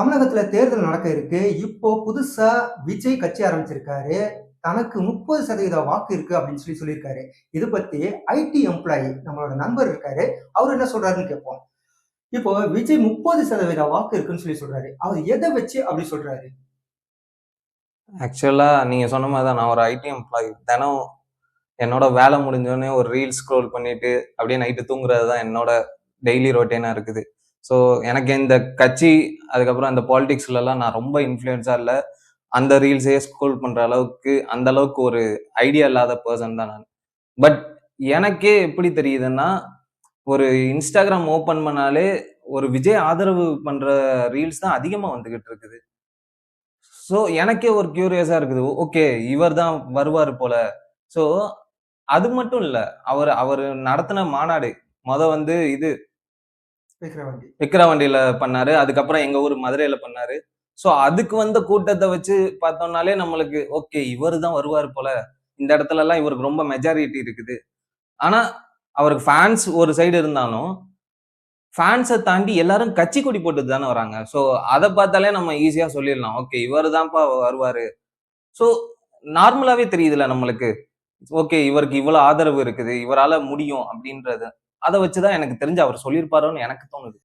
தமிழகத்துல தேர்தல் நடக்க இருக்கு. இப்போ புதுசா விஜய் கட்சி ஆரம்பிச்சிருக்காரு. தனக்கு முப்பது சதவீத வாக்கு இருக்கு அப்படின்னு சொல்லி சொல்லியிருக்காரு. இது பத்தி ஐடி எம்ப்ளாயி நம்மளோட நண்பர் இருக்காரு. அவர் என்ன சொல்றாருன்னு கேட்போம் இப்போ விஜய் முப்பது சதவீத வாக்கு இருக்குன்னு சொல்லி சொல்றாரு. அவர் எதை வச்சு அப்படி சொல்றாரு? ஆக்சுவலாக நீங்கள் சொன்ன மாதிரி தான் நான் ஒரு ஐடி எம்ப்ளாயி தினம் என்னோட வேலை முடிஞ்சோடனே ஒரு ரீல் ஸ்க்ரோல் பண்ணிட்டு அப்படியே நைட்டு தூங்குறது தான் என்னோட டெய்லி ரொட்டீனா இருக்குது. ஸோ எனக்கு இந்த கட்சி அதுக்கப்புறம் அந்த பாலிடிக்ஸ்லலாம் நான் ரொம்ப இன்ஃப்ளூயன்ஸாக இல்லை. அந்த ரீல்ஸே ஸ்கூல் பண்ணுற அளவுக்கு அந்த அளவுக்கு ஒரு ஐடியா இல்லாத பர்சன் தான் நான். பட் எனக்கே எப்படி தெரியுதுன்னா ஒரு இன்ஸ்டாகிராம் ஓப்பன் பண்ணாலே ஒரு விஜய் ஆதரவு பண்ணுற ரீல்ஸ் தான் அதிகமாக வந்துகிட்டு இருக்குது. ஸோ எனக்கே ஒரு க்யூரியஸாக இருக்குது. ஓகே இவர் தான் வருவார் போல. ஸோ அது மட்டும் இல்லை அவர் அவர் நடத்தின மாநாடு முத வந்து இது விக்ரவாண்டி விக்கிரவாண்டியில பண்ணாரு. அதுக்கப்புறம் எங்க ஊர் மதுரையில பண்ணாரு. ஸோ அதுக்கு வந்த கூட்டத்தை வச்சு பார்த்தோம்னாலே நம்மளுக்கு ஓகே இவர் தான் வருவார் போல. இந்த இடத்துல எல்லாம் இவருக்கு ரொம்ப மெஜாரிட்டி இருக்குது. ஆனா அவருக்கு ஃபேன்ஸ் ஒரு சைடு இருந்தாலும் ஃபேன்ஸை தாண்டி எல்லாரும் கட்சி கொடி போட்டு தானே வராங்க. ஸோ அதை பார்த்தாலே நம்ம ஈஸியா சொல்லிடலாம். ஓகே இவர் தான்ப்பா வருவாரு ஸோ நார்மலாவே தெரியுதுல்ல நம்மளுக்கு. ஓகே இவருக்கு இவ்வளவு ஆதரவு இருக்குது. இவரால முடியும் அப்படின்றது. அதை வச்சுதான் எனக்கு தெரிஞ்சு அவர் சொல்லியிருப்பாரோன்னு எனக்கு தோணுது.